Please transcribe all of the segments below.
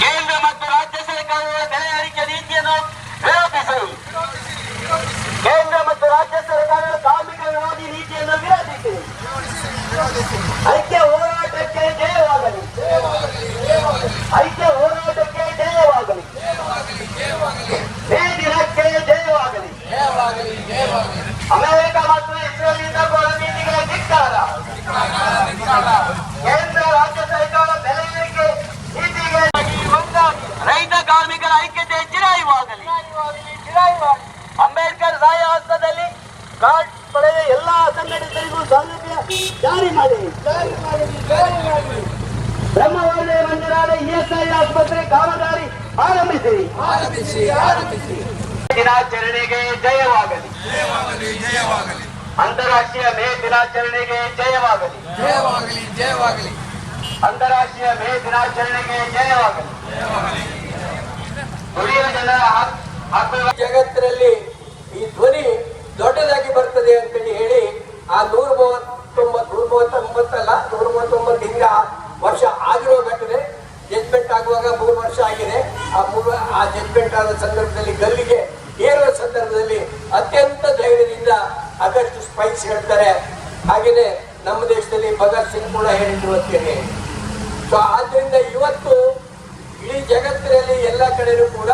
ಕೇಂದ್ರ ಮತ್ತು ರಾಜ್ಯ ಸರ್ಕಾರಗಳ ಬೆಲೆ ಏರಿಕೆ ನೀತಿಯನ್ನು ವಿರೋಧಿಸಿ ಕೇಂದ್ರ ಮತ್ತು ರಾಜ್ಯ ಸರ್ಕಾರಗಳ ಕಾರ್ಮಿಕ ವಿರೋಧಿ ನೀತಿಯನ್ನು ವಿರೋಧಿಸಿ ಐಕ್ಯ ರೈತ ಕಾರ್ಮಿಕರ ಐಕ್ಯತೆ ಚಿರಾಯುವಾಗಲಿ. ಅಂಬೇಡ್ಕರ್ ರಾಯ ಹಸ್ತದಲ್ಲಿ ಕಾರ್ಡ್ ಪಡೆದ ಎಲ್ಲಾ ಅಸಂಘಟಿತರಿಗೂ ಸೌಲಭ್ಯ ಜಾರಿ ಮಾಡಿ. ಜಾರಿ ಮಾಡಿ ಜಾರಿ ಮಾಡಿ. ಬ್ರಹ್ಮವರ್ಣ ಮಂದಿರಾದ ಇಎಸ್ಐ ಆಸ್ಪತ್ರೆ ಕಾಮಗಾರಿ ಆರಂಭಿಸಿ. ಆರಂಭಿಸಿ ಆರಂಭಿಸಿ. ದಿನಾಚರಣೆಗೆ ಜಯವಾಗಲಿ. ಜಯವಾಗಲಿ ಜಯವಾಗಲಿ. ಅಂತಾರಾಷ್ಟ್ರೀಯ ಮೇ ದಿನಾಚರಣೆಗೆ ಜಯವಾಗಲಿ. ಜಯವಾಗಲಿ ಜಯವಾಗಲಿ. ಅಂತಾರಾಷ್ಟ್ರೀಯ ಮೇ ದಿನಾಚರಣೆಗೆ ಜಯವಾಗಲಿ. ಜಯವಾಗಲಿ. ಜಗತ್ತಿನಲ್ಲಿ ಈ ಧ್ವನಿ ದೊಡ್ಡದಾಗಿ ಬರ್ತದೆ ಅಂತೇಳಿ ಹೇಳಿ ಆ ನೂರ ಮೂವತ್ತೊಂಬತ್ತು ನೂರ ಮೂವತ್ತೊಂಬತ್ತಲ್ಲ ನೂರ ಮೂವತ್ತೊಂಬತ್ತಿಂದ ವರ್ಷ ಆಗಿರೋ ಘಟನೆ ಜಜ್ಮೆಂಟ್ ಆಗುವಾಗ ಮೂರು ವರ್ಷ ಆಗಿದೆ. ಆ ಮೂರು ಆ ಜಜ್ಮೆಂಟ್ ಆದ ಸಂದರ್ಭದಲ್ಲಿ ಗಲ್ಲಿಗೆ ಏರುವ ಸಂದರ್ಭದಲ್ಲಿ ಅತ್ಯಂತ ಧೈರ್ಯದಿಂದ ಆಗಸ್ಟ್ ಸ್ಪೈಸ್ ಹೇಳ್ತಾರೆ. ಹಾಗೇನೆ ನಮ್ಮ ದೇಶದಲ್ಲಿ ಭಗತ್ ಸಿಂಗ್ ಕೂಡ ಹೇಳಿದ್ರು ಅಂತೇಳಿ. ಸೊ ಆದ್ರಿಂದ ಇವತ್ತು ಇಡೀ ಎಲ್ಲ ಕಡೆನೂ ಕೂಡ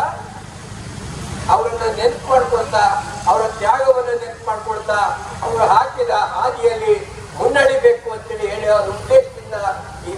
ಅವರನ್ನ ನೆನಪು ಮಾಡ್ಕೊಳ್ತಾ ಅವರ ತ್ಯಾಗವನ್ನು ನೆನಪು ಮಾಡ್ಕೊಳ್ತಾ ಅವರು ಹಾಕಿದ ಹಾದಿಯಲ್ಲಿ ಮುನ್ನಡಿಬೇಕು ಅಂತೇಳಿ ಹೇಳಿ ಅವರ ಉದ್ದೇಶದಿಂದ ಈ